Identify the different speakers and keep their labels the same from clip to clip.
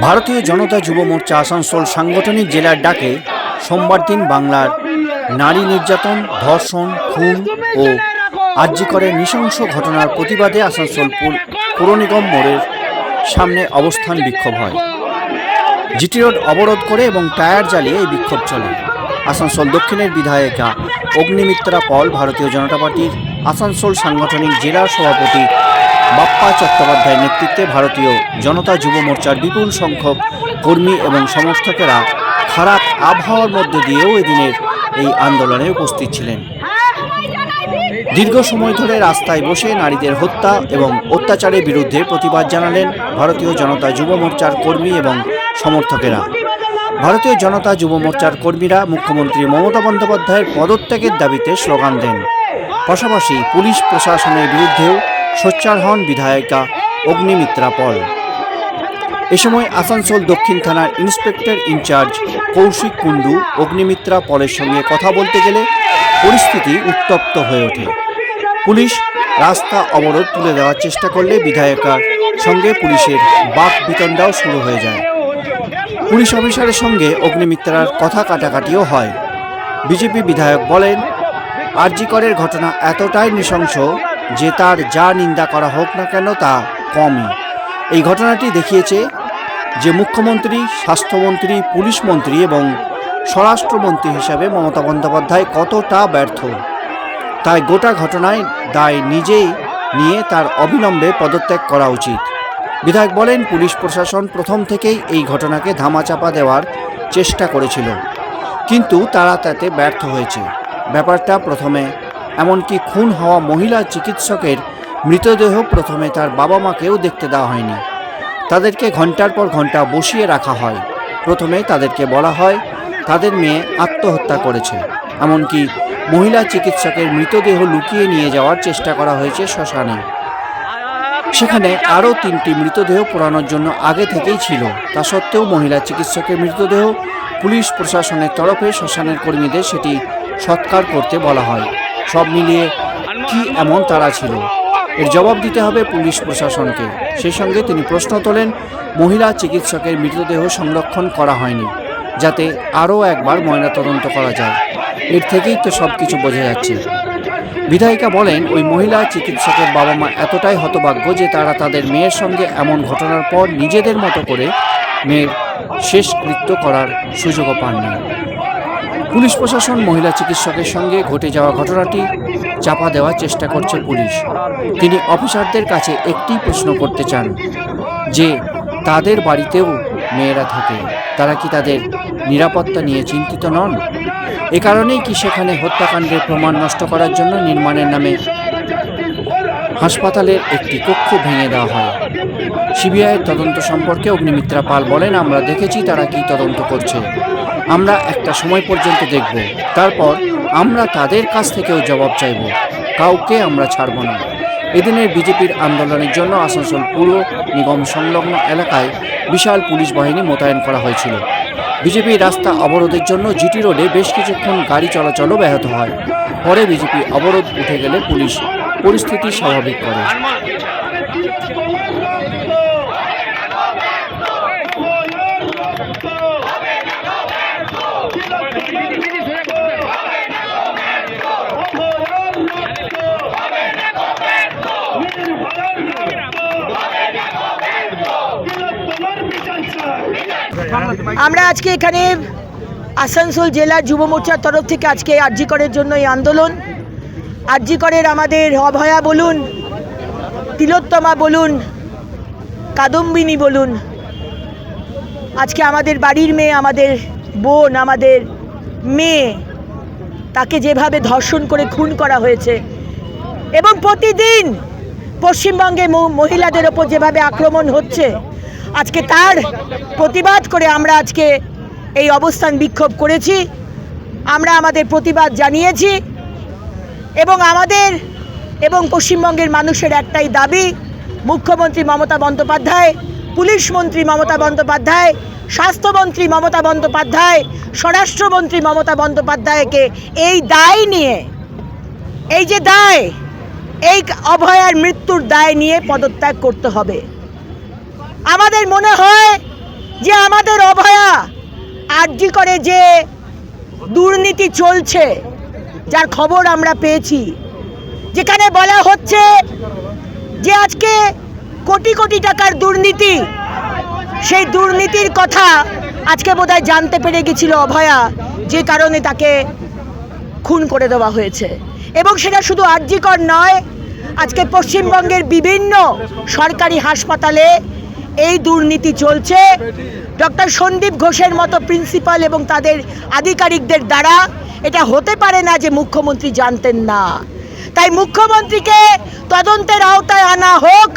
Speaker 1: ভারতীয় জনতা যুব মোর্চা আসানসোল সাংগঠনিক জেলার ডাকে সোমবার দিন বাংলার নারী নির্যাতন, ধর্ষণ, খুন ও আর্যিকরের নৃশংস ঘটনার প্রতিবাদে আসানসোল পুর- নিগম মোড়ের সামনে অবস্থান বিক্ষোভ হয়। জিটি রোড অবরোধ করে এবং টায়ার জ্বালিয়ে এই বিক্ষোভ চলে। আসানসোল দক্ষিণের বিধায়িকা অগ্নিমিত্রা পল, ভারতীয় জনতা পার্টির আসানসোল সাংগঠনিক জেলা সভাপতি বাপ্পা চট্টোপাধ্যায়ের নেতৃত্বে ভারতীয় জনতা যুব মোর্চার বিপুল সংখ্যক কর্মী এবং সমর্থকেরা খারাপ আবহাওয়ার মধ্য দিয়েও এদিনের এই আন্দোলনে উপস্থিত ছিলেন। দীর্ঘ সময় ধরে রাস্তায় বসে নারীদের হত্যা এবং অত্যাচারের বিরুদ্ধে প্রতিবাদ জানালেন ভারতীয় জনতা যুব মোর্চার কর্মী এবং সমর্থকেরা। ভারতীয় জনতা যুব মোর্চার কর্মীরা মুখ্যমন্ত্রী মমতা বন্দ্যোপাধ্যায়ের পদত্যাগের দাবিতে স্লোগান দেন। পাশাপাশি পুলিশ প্রশাসনের বিরুদ্ধেও সোচ্চার হন বিধায়িকা অগ্নিমিত্রা পল এ সময় আসানসোল দক্ষিণ থানার inspector in charge Koushik Kundu Agnimitra পলের সঙ্গে কথা বলতে গেলে পরিস্থিতি উত্তপ্ত হয়ে ওঠে। পুলিশ রাস্তা অবরোধ তুলে দেওয়ার চেষ্টা করলে বিধায়কার সঙ্গে পুলিশের বাক বিতণ্ডাও শুরু হয়ে যায়। পুলিশ অফিসারের সঙ্গে অগ্নিমিত্রার কথা কাটাকাটিও হয়। বিজেপি বিধায়ক বলেন আরজিকরের ঘটনা এতটাই নৃশংস যে তার যা নিন্দা করা হোক না কেন তা কমই। এই ঘটনাটি দেখিয়েছে যে মুখ্যমন্ত্রী, স্বাস্থ্যমন্ত্রী, পুলিশ মন্ত্রী এবং স্বরাষ্ট্রমন্ত্রী হিসাবে মমতা বন্দ্যোপাধ্যায় কতটা ব্যর্থ। তাই গোটা ঘটনায় দায় নিজেই নিয়ে তার অবিলম্বে পদত্যাগ করা উচিত। বিধায়ক বলেন, পুলিশ প্রশাসন প্রথম থেকেই এই ঘটনাকে ধামাচাপা দেওয়ার চেষ্টা করেছিল। কিন্তু তারা তাতে ব্যর্থ হয়েছে। ব্যাপারটা প্রথমে এমনকি খুন হওয়া মহিলা চিকিৎসকের মৃতদেহ প্রথমে তার বাবা মাকেও দেখতে দেওয়া হয়নি। তাদেরকে ঘণ্টার পর ঘণ্টা বসিয়ে রাখা হয়। প্রথমে তাদেরকে বলা হয়, তাদের মেয়ে আত্মহত্যা করেছে। এমনকি মহিলা চিকিৎসকের মৃতদেহ লুকিয়ে নিয়ে যাওয়ার চেষ্টা করা হয়েছে শ্মশানে। সেখানে আরও তিনটি মৃতদেহ পোড়ানোর জন্য আগে থেকেই ছিল। তা সত্ত্বেও মহিলা চিকিৎসকের মৃতদেহ পুলিশ প্রশাসনের তরফে শ্মশানের কর্মীদের সেটি সৎকার করতে বলা হয়। সব মিলিয়ে কি এমন তারা ছিল? এর জবাব দিতে হবে পুলিশ প্রশাসনকে। সেই সঙ্গে তিনি প্রশ্ন তোলেন, মহিলা চিকিৎসকের মৃতদেহ সংরক্ষণ করা হয়নি, যাতে আরও একবার ময়নাতদন্ত করা যায়। এর থেকেই তো সব কিছু বোঝা যাচ্ছে। বিধায়িকা বলেন, ওই মহিলা চিকিৎসকের বাবা মা এতটাই হতভাগ্য যে তারা তাদের মেয়ের সঙ্গে এমন ঘটনার পর নিজেদের মতো করে মেয়ের শেষ কৃত্য করার সুযোগও পাননি। পুলিশ প্রশাসন, মহিলা চিকিৎসকের সঙ্গে ঘটে যাওয়া ঘটনাটি চাপা দেওয়ার চেষ্টা করছে পুলিশ। তিনি অফিসারদের কাছে একটি প্রশ্ন করতে চান, যে তাদের বাড়িতেও মেয়েরা থাকে, তারা কি তাদের নিরাপত্তা নিয়ে চিন্তিত নন? এ কারণেই কি সেখানে হত্যাকাণ্ডের প্রমাণ নষ্ট করার জন্য নির্মাণের নামে হাসপাতালের একটি কক্ষ ভেঙে দেওয়া হয়? সিবিআইয়ের তদন্ত সম্পর্কে অগ্নিমিত্রা পাল বলেন, আমরা দেখেছি তারা কি তদন্ত করছে। আমরা একটা সময় পর্যন্ত দেখব। তারপর আমরা তাদের কাছ থেকেও জবাব চাইব। কাউকে আমরা ছাড়ব না। এদিনের বিজেপির আন্দোলনের জন্য আসানসোল পুর নিগম সংলগ্ন এলাকায় বিশাল পুলিশ বাহিনী মোতায়েন করা হয়েছিল। বিজেপি রাস্তা অবরোধের জন্য জিটি রোডে বেশ কিছুক্ষণ গাড়ি চলাচলও ব্যাহত হয়। পরে বিজেপি অবরোধ উঠে গেলে পুলিশ পরিস্থিতি স্বাভাবিক করে।
Speaker 2: আমরা আজকে এখানে আসানসোল জেলা যুব মোর্চার তরফ থেকে আজকে আরজিকরের জন্য এই আন্দোলন। আরজিকরের আমাদের অভয়া বলুন তিলোত্তমা বলুন কাদম্বিনী বলুন আজকে আমাদের বাড়ির মেয়ে, আমাদের বোন, আমাদের মেয়ে, তাকে যেভাবে ধর্ষণ করে খুন করা হয়েছে এবং প্রতিদিন পশ্চিমবঙ্গে মহিলাদের ওপর যেভাবে আক্রমণ হচ্ছে, আজকে তার প্রতিবাদ করে আমরা আজকে এই অবস্থান বিক্ষোভ করেছি। আমরা আমাদের প্রতিবাদ জানিয়েছি এবং আমাদের এবং পশ্চিমবঙ্গের মানুষের একটাই দাবি, মুখ্যমন্ত্রী মমতা বন্দ্যোপাধ্যায় পুলিশ মন্ত্রী মমতা বন্দ্যোপাধ্যায়, স্বাস্থ্যমন্ত্রী মমতা বন্দ্যোপাধ্যায়, স্বরাষ্ট্রমন্ত্রী মমতা বন্দ্যোপাধ্যায়কে এই দায় নিয়ে, এই যে দায়, এই অভয়ার মৃত্যুর দায় নিয়ে পদত্যাগ করতে হবে। আমাদের মনে হয় যে আমাদের অভয়া আরজি করে যে দুর্নীতি চলছে, যার খবর আমরা পেয়েছি। যেখানে বলা হচ্ছে যে আজকে কোটি কোটি টাকার দুর্নীতি। সেই দুর্নীতির কথা আজকে বোধহয় জানতে পেরে গেছিল অভয়া, যে কারণে তাকে খুন করে দেওয়া হয়েছে। এবং সেটা শুধু আর্যিকর নয়, আজকে পশ্চিমবঙ্গের বিভিন্ন সরকারি হাসপাতালে এই দুর্নীতি চলছে। ডক্টর সন্দীপ ঘোষের মতো প্রিন্সিপাল এবং তাদের আধিকারিকদের দ্বারা এটা হতে পারে না যে মুখ্যমন্ত্রী জানতেন না। তাই মুখ্যমন্ত্রীকে তদন্তের আওতায় আনা হোক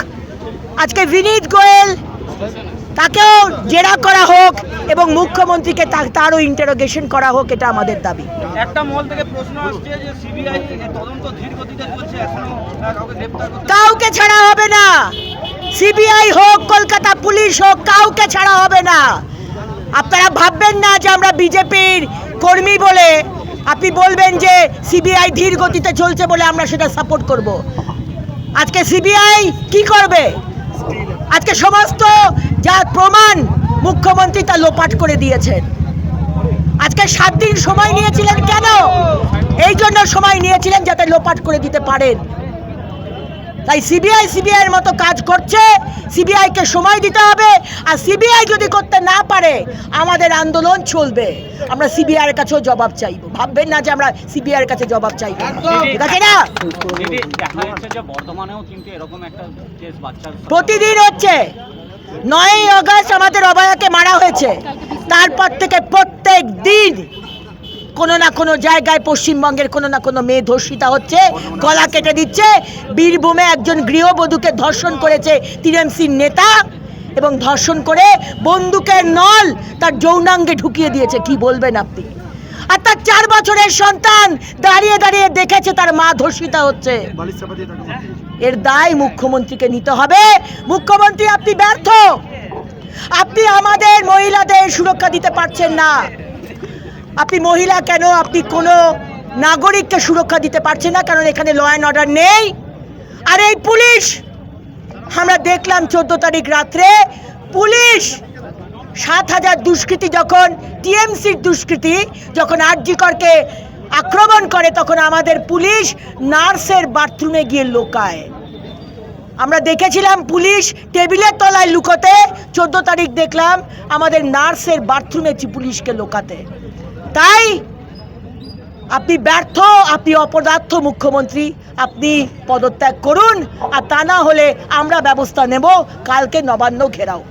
Speaker 2: আজকে বিনীত গোয়েল তাকেও জেরা করা হোক এবং মুখ্যমন্ত্রীকে তারও ইন্টারোগেশন করা হোক এটা আমাদের দাবি।
Speaker 3: একটা মহল থেকে প্রশ্ন আসছে যে সিবিআই তদন্ত ধীর গতিতে চলছে এখনও কাউকে
Speaker 2: ছাড়া হবে না। সিবিআই হোক কলকাতা পুলিশ হোক কাউকে ছাড়া হবে না। আপনারা ভাববেন না যে আমরা বিজেপির কর্মী বলে আপনি বলবেন যে সিবিআই ধীর গতিতে চলছে বলে আমরা সেটা সাপোর্ট করব। আজকে সিবিআই কি করবে? আজকে সমস্ত যা প্রমাণ মুখ্যমন্ত্রী তা লোপাট করে দিয়েছেন। আজকে সাত দিন সময় নিয়েছিলেন কেন? এই জন্য সময় নিয়েছিলেন যাতে লোপাট করে দিতে পারেন। তাই সিবিআই সিবিআই এর মতো কাজ করছে। সিবিআই কে সময় দিতে হবে। আর সিবিআই যদি করতে না পারে আমাদের আন্দোলন চলবে। আমরা সিবিআইয়ের কাছেও জবাব চাইব। ভাববেন না যে আমরা সিবিআই এর কাছে জবাব চাইব ঠিক আছে না? প্রতিদিন হচ্ছে। নয়ই আগস্ট আমাদের অভয়াকে মারা হয়েছে। তারপর থেকে প্রত্যেক দিন কোনো না কোনো জায়গায় পশ্চিমবঙ্গের কোনো না কোনো মেয়ে ধর্ষিতা হচ্ছে, গলা কেটে দিচ্ছে। বীরভূমে একজন গৃহবধূকে ধর্ষণ করেছে টিএমসির নেতা এবং ধর্ষণ করে বন্দুকের নল তার যৌনাঙ্গে ঢুকিয়ে দিয়েছে, কি বলবেন আপনি? আর তার চার বছরের সন্তান দাঁড়িয়ে দাঁড়িয়ে দেখেছে তার মা ধর্ষিতা হচ্ছে। এর দায় মুখ্যমন্ত্রীকে নিতে হবে। মুখ্যমন্ত্রী, আপনি ব্যর্থ। আপনি আমাদের মহিলাদের সুরক্ষা দিতে পারছেন না। আপনি মহিলা কেন? আপনি কোনো নাগরিককে সুরক্ষা দিতে পারছেন না কারণ এখানে ল অ্যান্ড অর্ডার নেই। আর এই পুলিশ, আমরা দেখলাম চোদ্দ তারিখ রাত্রে পুলিশ সাত হাজার দুষ্কৃতী যখন, টিএমসির দুষ্কৃতী যখন আরজিকরকে আক্রমণ করে, তখন আমাদের পুলিশ নার্সের বাথরুমে গিয়ে লোকায়। আমরা দেখেছিলাম পুলিশ টেবিলের তলায় লুকোতে, চোদ্দ তারিখ দেখলাম আমাদের নার্সের বাথরুমে পুলিশকে লোকাতে। তাই আপনি ব্যর্থ, আপনি অপদার্থ মুখ্যমন্ত্রী, আপনি পদত্যাগ করুন, আর তা না হলে আমরা ব্যবস্থা নেব। কালকে নবান্ন ঘেরাও।